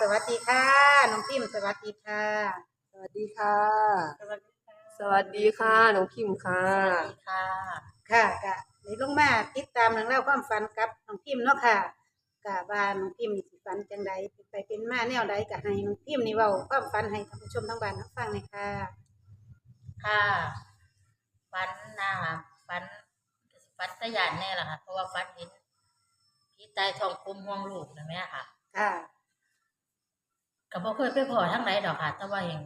สวัสดีค่ะน้องพิมพ์สวัสดีค่ะสวัสดีค่ะ สวัสดีค่ะสวัสดีค่ะน้องพิมพ์ค่ะสวัสดีค่ะค่ะกะในลงมาติดตามเรื่องเล่าวความฝันกับน้องพิมพ์เนาะค่ะกะว่าน้องพิมพ์นี่สิฝันจังใดเป็นไปเป็นมาแนวใดกะให้น้องพิมพ์นี่เว้าความฝันให้ท่านผู้ชมทั้งบ้านรับฟังหน่อยค่ะค่ะฟันนะคะฟันฟันตะยานแน่ละค่ะเพราะว่าฟันเห็นพี่ตายทองคุมห่วงลูกนะแม่ค่ะ ค่ะ ก็บ่เคยไปพอทั้งไหนดอกค่ะ แต่ว่าเอง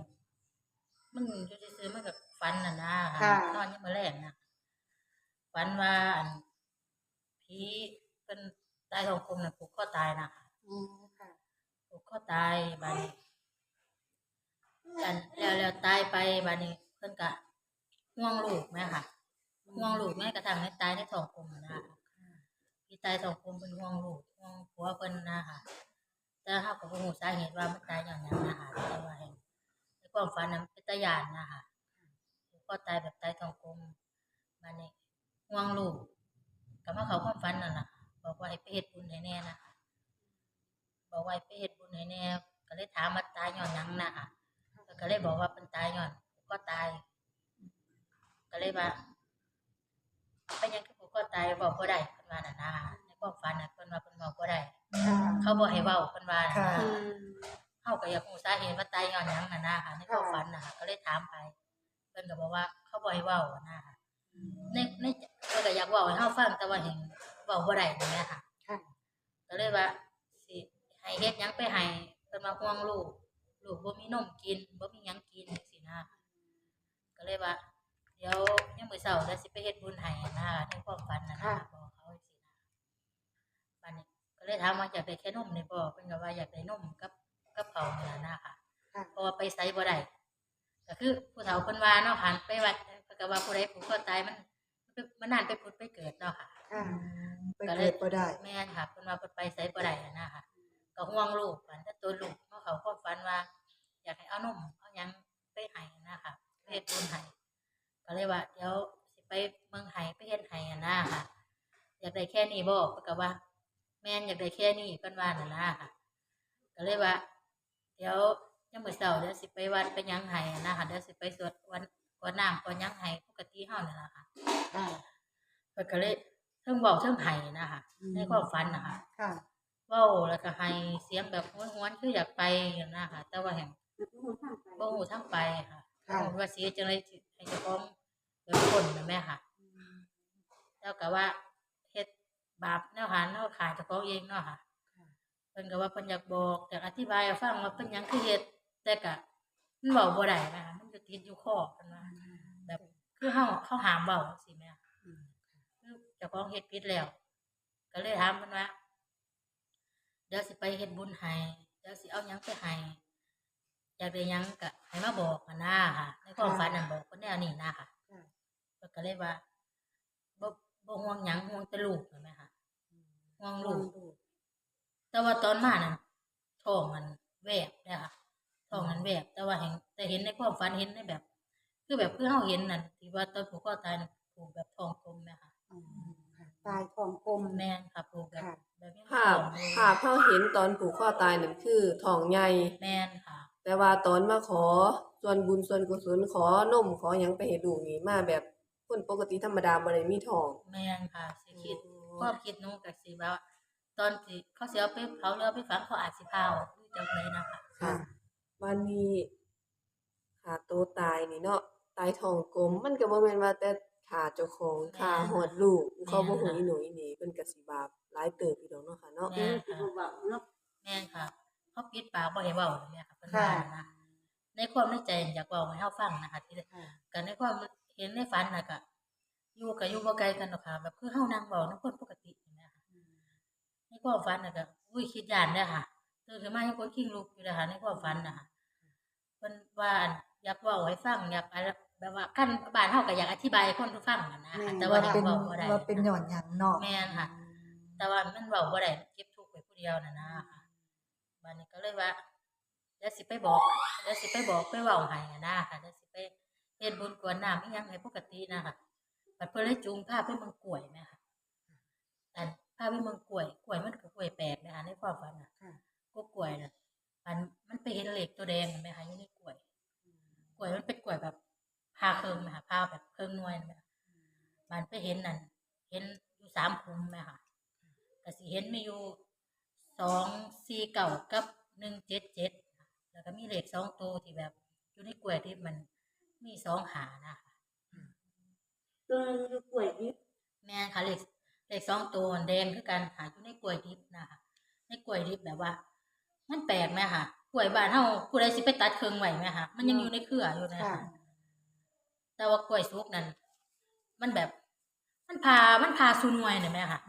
มันอยู่ซื่อๆมันกับฟันน่ะนะค่ะนอนยังมาแรงนะฟันว่าอันผีเป็นตายทองคุมน่ะผูกคอตายนะคะอืมค่ะผูกคอตายบาดนี้กันแล้วแล้วตายไปบาดนี้เพิ่นก็ห่วงลูกแม่ค่ะห่วงลูกแม่กระทั่งให้ตายในท้องกลมอะนะคะพี่ตายท้องกลมเป็นห่วงลูกห่วงผัวเพิ่นนะคะ แต่เฮาก็บ่ฮู้สาเหตุว่ามันตายอย่างหยังนะคะแต่ว่าให้ในความฝันนั้นเป็นตาย่านนะคะก็ตายแบบตายทองกลมมานี่ห่วงลูกก็มาเขาความฝันนั่นล่ะค่ะ บอกว่าให้ไปเฮ็ดบุญให้แน่นะคะบอกว่าให้ไปเฮ็ดบุญให้แน่ก็เลยถามว่าตายย้อนหยังนะคะก็เลยบอกว่าเป็นตายย้อนก็ตาย ก็เลยว่าเป็นหยังคือผูกคอตายบอกบ่ได้เพิ่นว่าน่ะนะในความฝันน่ะเพิ่นว่าเพิ่นบอกบ่ได้ เขาบ่ให้เว้าเพิ่นว่าน่ะค่ะนะอืม เฮาก็อยากรู้สาเหตุว่าตายย้อนหยังน่ะนะค่ะในความฝันน่ะก็เลยถามไปเพิ่นก็บอกว่าเขาบ่ให้เว้านะค่ะในในเพิ่นก็อยากเว้าให้เฮาฟังแต่ว่าเห็นเว้าบ่ได้นั่นแหละค่ะค่ะ ก็เลยว่าสิให้เฮ็ดหยังไปให้เพิ่นว่าห่วงลูกลูกบ่มีนมกินบ่มีหยังกินจังซี่นะก็เลยว่า เดี๋ยวยามมื้อเช้าเดี๋ยวสิไปเฮ็ดบุญให้นะในความฝันน่ะนะบอกเขาจังซี่นะบัดนี้ก็ เลยถามว่าอยากได้แค่นมนี่บ่เพิ่นก็ว่าอยากได้นมกับกับข้าวนี่ล่ะนะค่ะค่ะ เพราะว่าไปไสบ่ได้ก็คือผู้เฒ่าเพิ่นว่าเนาะผ่านไปวัดเพิ่นก็ว่าผู้ใดผูกคอตายมันมันนานไปผุดไปเกิดเนาะค่ะ ค่ะไปเกิดบ่ได้ แม่นค่ะเพิ่นว่าเพิ่นไปไสบ่ได้อะนะค่ะก็ห่วงลูกฝันแต่ตัวลูกเพราะเขาความฝันว่า อยากให้เอานมเอาหยังไปให้นะคะไปเฮ็ดบุญให้ก็เลยว่าเดี๋ยวสิไปเมืองไห้ไปเฮ็ดให้อะนะค่ะ อยากได้แค่นี้บ่เพิ่นก็ว่า แม่นอยากได้แค่นี้เพิ่นว่านั่นนะค่ะ ก็เลยว่า เดี๋ยวยามมื้อเช้าเดี๋ยวสิไปวัดไปหยังให้อะนะคะเดี๋ยวสิไปสวดวันกวดน้ำกวดหยังให้ปกติเฮานั่นล่ะค่ะค่ะเพิ่นก็เลยเทิงเว้าเทิงไห้นะคะในความฝันนะคะ ค่ะ เว้าแล้วก็ให้เสียงแบบห้วนๆคืออยากไปอย่างนั้นนะคะแต่ว่าแห่งบ่ฮู้ทางไปค่ะค่ะ บ่ฮู้ว่าสิเฮ็ดจังไดสิให้เจ้าของแบบคนน่ะแม่ค่ะ แล้วก็ว่าเฮ็ด บาปแนวหาแนวขาเจ้าของเองเนาะค่ะเพิ่นก็ว่าเพิ่นอยากบอกอยากอธิบายให้ฟังว่าเป็นหยังคือเฮ็ดแต่ก็มันเว้าบ่ได้นะคะมันจะติดอยู่คอเพิ่นว่าแบบคือเฮาเขาห้ามเว้าจังซี่แม่คือเจ้าของเฮ็ดผิดแล้ว ก็เลยถามเพิ่นว่าเดี๋ยวสิไปเฮ็ดบุญให้เดี๋ยวสิเอาหยังไปให้อยากได้หยังก็ให้มาบอกกันนะค่ะในความฝันนั่นบอกคนแนวนี้นะค่ะค่ะเพิ่นก็เลยว่า บ่บ่ห่วงหยังห่วงแต่ลูกนั่นแหมค่ะห่วงลูกแต่ว่าตอนมานั่นท้องมันแวบเด้อค่ะท้องมันแวบแต่ว่าเห็นแต่เห็นในความฝันเห็นในแบบ คือแบบคือเฮาเห็นนั่นที่ว่าตอนผูกคอตายนั่นผูกแบบท้องกลมแม่ค่ะอืมค่ะตายทองกลมแม่นค่ะผูกแบบค่ะแบบนี้ภาพภาพเฮาเห็นตอนผูกคอตายนั่นคือท้องใหญ่แม่นค่ะ แต่ว่าตอนมาขอส่วนบุญส่วนกุศลขอนมขอหยังไปให้ลูกนี่มาแบบ คนปกติธรรมดาบ่ได้มีท้องแม่นค่ะสิคิดความคิดหนูก็สิว่า ตอนที่เขาสิเอาไปเผาเรือไปฝังเขาอาจสิเผาจังไดนะคะค่ะวันนี้ขาโตตายนี่เนาะตายท้องกลมมันก็บ่แม่นว่าแต่ขาเจ้าของขาหอดลูกเขาบ่ฮู้อีหนูอีนี่เพิ่นก็สิบาปหลายเติบอยู่ดอกเนาะค่ะเนาะแม่นค่ะเนาะแม่นค่ะเขาปิดปากบ่ให้เว้าเลยแม่ค่ะเพิ่นว่านะในความในใจอยากเว้าให้เฮาฟังนะคะที่ค่ะก็ในความ เห็นในฝันน่ะก็อยู่ก็อยู่บ่ไกลกันดอกค่ะแบบคือเฮานั่งเว้านำคนปกตินี่แหมค่ะในความฝันน่ะก็อุ้ยคิดย่านเด้อค่ะตื่นขึ้นมายังคนขิงลุกอยู่เด้อค่ะในความฝันน่ะค่ะเพิ่นว่าอันอยากเว้าให้ฟังอยากอะไรแบบว่าคันบ้านเฮาก็อยากอธิบายให้คนฟังนั่นนะค่ะแต่ว่าว่ายังเป็นเว้าบ่ได้ว่าเป็นหย่อนหยังเนาะแม่นค่ะ แต่ว่ามันเว้าบ่ได้เก็บทุกข์ไว้ผู้เดียวน่ะนะค่ะบัดนี้ก็เลยว่าเดี๋ยวสิไปบอกเดี๋ยวสิไปบอกไปเว้าให้อะนะค่ะเดี๋ยวสิไป เฮ็ดบุญกรวดน้ำอีหยังให้ปกตินะค่ะบัดเพิ่นเลยจูงพาไปเมืองกล้วยแม่ค่ะอันพาไปเมืองกล้วยกล้วยมันก็กล้วยแปลกนะคะในความฝันน่ะค่ะ ก็กล้วยน่ะอันเห็นเหล็กตัวแดงเห็นไหมคะอยู่ในกล้วย กล้วยมันเป็นกล้วยแบบพาเคิงไหมคะพาแบบเคิงหน่วยไหมคะมันไปเห็นนั่นเห็นอยู่สามคุมไหมคะก็สิเห็นมีอยู่สองสี่เก่ากับหนึ่งเจ็ดเจ็ดแล้วก็มีเหล็กสองตัวที่แบบอยู่ในกล้วยที่มัน มีสองหานะคะตัวอยู่กล้วยดิบแม่นค่ะเหล็กเหล็กสองตัวแดงคือกันหาอยู่ในกล้วยดิบนะคะในกล้วยดิบแบบว่า มันแปลกไหมคะกล้วยบ้านเฮาผู้ใดสิไปตัดเครื่องไหวไหมคะมันยังอยู่ในเครืออยู่นะค่ะคะแต่ว่ากล้วยสุกนั้นมันแบบ มันพามันพาซุนวยน่ะแม่ค่ะ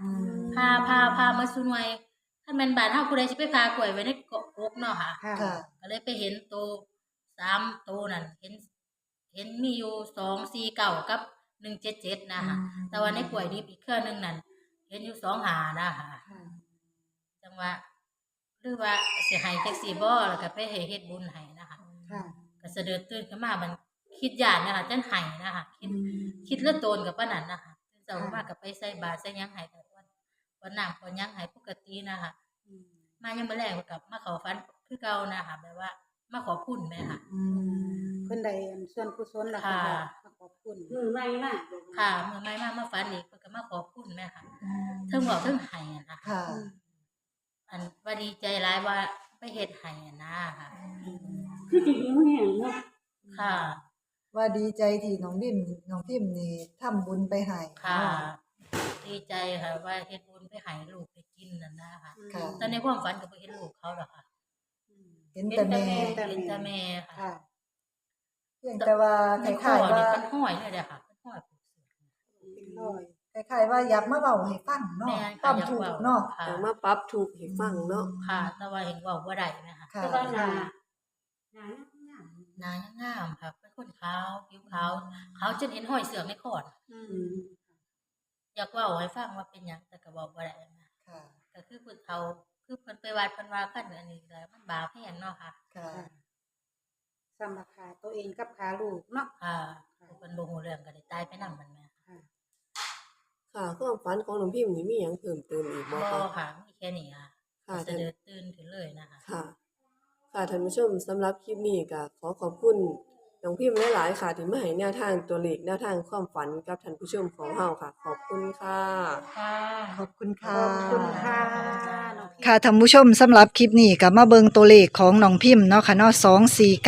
พาพาพามาซุนวยถ้าแม่นบ้านเฮาผู้ใดสิไปพากล้วยไว้ในกกเนาะค่ะ ค่ะค่ะก็เลยไปเห็นตัวสามตัวนั่นเห็น เห็นมีอยู่สองสี่เก้ากับหนึ่งเจ็ดเจ็ดนะคะอืมแต่ว่าในกล้วยดิบอีกเครื่องหนึงนั่นเห็นอยู่สองหานะคะค่ะจังว่าหรือว่าสิให้แท็กซี่บ่แล้วก็ไปให้เฮ็ดบุญให้นะคะค่ะก็สะเดือดตื่นขึ้นมามันคิดยานนะคะจังให้นะคะคิดคิดเลือดโตนกับปานนั้นนะคะตื่นเช้าขึ้นมาก็ไปใส่บาตรใส่หยังให้แต่วันวันน้ำวันหยังให้ปกตินะคะอืมมายังมื้อแรกกับมาเข้าฝันคือเก่านะคะแบบว่ามาขอคุณแม่ค่ะอืม เพิ่นใดส่วนกุศลล่ะค่ะค่ะขอบคุณมือใหม่มากค่ะเมื่อไม่มามาฝันอีกเพิ่นก็มาขอคุณแม่ค่ะเทิงบอกเทิงให้อะนะคะค่ะ อันว่าดีใจหลายว่าไปเฮ็ดให้อะนะค่ะ คือจริงๆมันแห้งเนาะค่ะ ว่าดีใจที่น้องดิมน้องพิมนี่ทำบุญไปให้ค่ะเนาะดีใจค่ะ ว่าเฮ็ดบุญไปให้ลูกไปกินนั่นนะคะค่ะ แต่ในความฝันก็บ่เห็นลูกเขาหรอกค่ะเห็นแต่แม่เห็นแต่แม่ค่ะ ค่ะเพียงแต่ว่าคในคอล้ายๆนี่ว่าเป็นห้อยเลยเด้อค่ะเป็นห้อยผูกเสือเป็นร้อยคล้ายๆว่าอยากมาเว้าให้ฟังเนาะแม่นควาค่ะมอยากถูกเว้าเนาะค่ะเอามาปรับถูกให้ฟังเนาะค่ะ แต่ว่าเห็นเว้าบ่ได้แม่ค่ะค่ะแต่ว่าหนาหนาหน้ายังงามค่ะเป็นคนขาวผิวขาวขาวจนเห็นห้อยเสือกในคออือืมมอยากเว้าให้ฟังว่าเป็นหยังแต่ก็บอกบ่ได้นะค่ะก็คือเพิ่นเขาคือเพิ่นไปวัดเพิ่นว่าคันอันนี้ก็มันบาปแพงเนาะค่ะค่ะค่ะ สำหรับขาตัวเองกับขาลูกเนาะค่ะเพิ่นบ่ฮู้เรื่องก็ได้ตายไปนำมันแม่ค่ะค่ะความฝันของน้องพิมพ์นี่มีหยังเพิ่มเติมอีกบ่บ่คะค่ะมีแค่นี้ค่ะค่ะจะเดินตื่นขึ้นเลยนะคะ ค่ะ ค่ะท่านผู้ชมสำหรับคลิปนี้ก็ขอขอบคุณ น้องพิมพ์หลายๆค่ะ ที่มาให้แนวทางตัวเลขแนวทางความฝันกับท่านผู้ชมของเฮาค่ะ ขอบคุณค่ะ ค่ะ ขอบคุณขค่ะอบคุณค่ะน้องพี่ค่ะท่านผู้ชมสำหรับคลิปนี้ก็มาเบิงตัวเลขของน้องพิมพ์เนาะค่ะเนาะ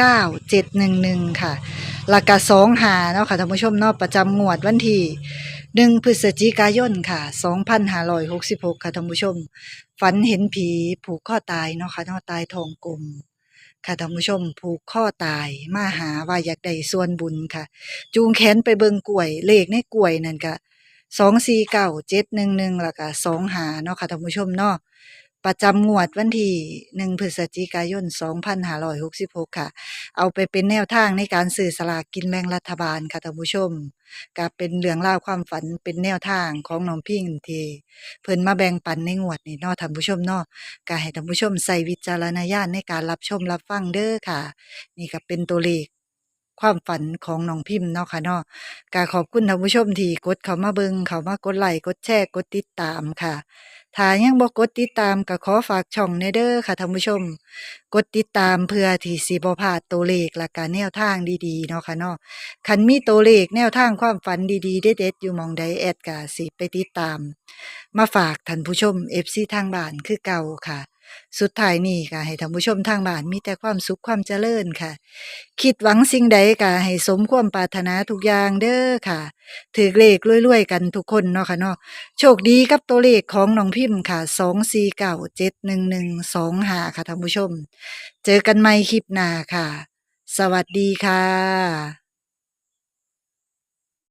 249711 ค่ะราคา2หาเนาะค่ะท่านผู้ชมเนาะประจำงวดวันที่1พฤศจิกายนค่ะ 2566 ค่ะท่านผู้ชม ฝันเห็นผีผูกข้อตายเนาะค่ะเนาะตายทองกลม ค่ะท่านผู้ชมผูกข้อตายมาหาว่าอยากได้ส่วนบุญค่ะ จูงแขนไปเบิงกล้วย เลขในกล้วยนั่นก็สองสี่เก้าเจ็ดหนึ่งหนึ่งแล้วก็สองหาเนาะค่ะท่านผู้ชมเนาะ ประจำงวดวันที่หนึ่งพฤศจิกายนสองพันห้าร้อยหกสิบหกค่ะ เอาไปเป็นแนวทางในการสื่อสลากกินแบ่งรัฐบาลค่ะท่านผู้ชมก็เป็นเรื่องราวความฝันเป็นแนวทางของน้องพิงที่เพิ่นมาแบ่งปันในงวดนี้เนาะท่านผู้ชมเนาะก็ให้ท่านผู้ชมใส่วิจารณญาณในการรับชมรับฟังเด้อค่ะ นี่ก็เป็นตัวเลขความฝันของน้องพิมพ์เนาะค่ะเนาะก็ขอบคุณท่านผู้ชมที่กดเข้ามาเบิงเข้ามากดไลค์กดแชร์กดติดตามค่ะ ถ้ายังบ่กดติดตามก็ขอฝากช่องในเด้อค่ะท่านผู้ชม กดติดตามเพื่อที่สิบ่พลาดตัวเลขและการแนวทางดีๆเนาะค่ะเนาะคันมีตัวเลขแนวทางความฝันดีๆเด็ดๆอยู่หมองใดแอดก็สิไปติดตาม มาฝากท่านผู้ชม FC ทางบ้านคือเก่าค่ะ สุดท้ายนี้ก็ให้ท่านผู้ชมทางบ้านมีแต่ความสุขความเจริญค่ะ คิดหวังสิ่งใดก็ให้สมความปรารถนาทุกอย่างเด้อค่ะ ถือเลขรวยๆกันทุกคนเนาะค่ะเนาะโชคดีกับตัวเลขของน้องพิมพ์ค่ะ24971125ค่ะท่านผู้ชม เจอกันใหม่คลิปหน้าค่ะ สวัสดีค่ะ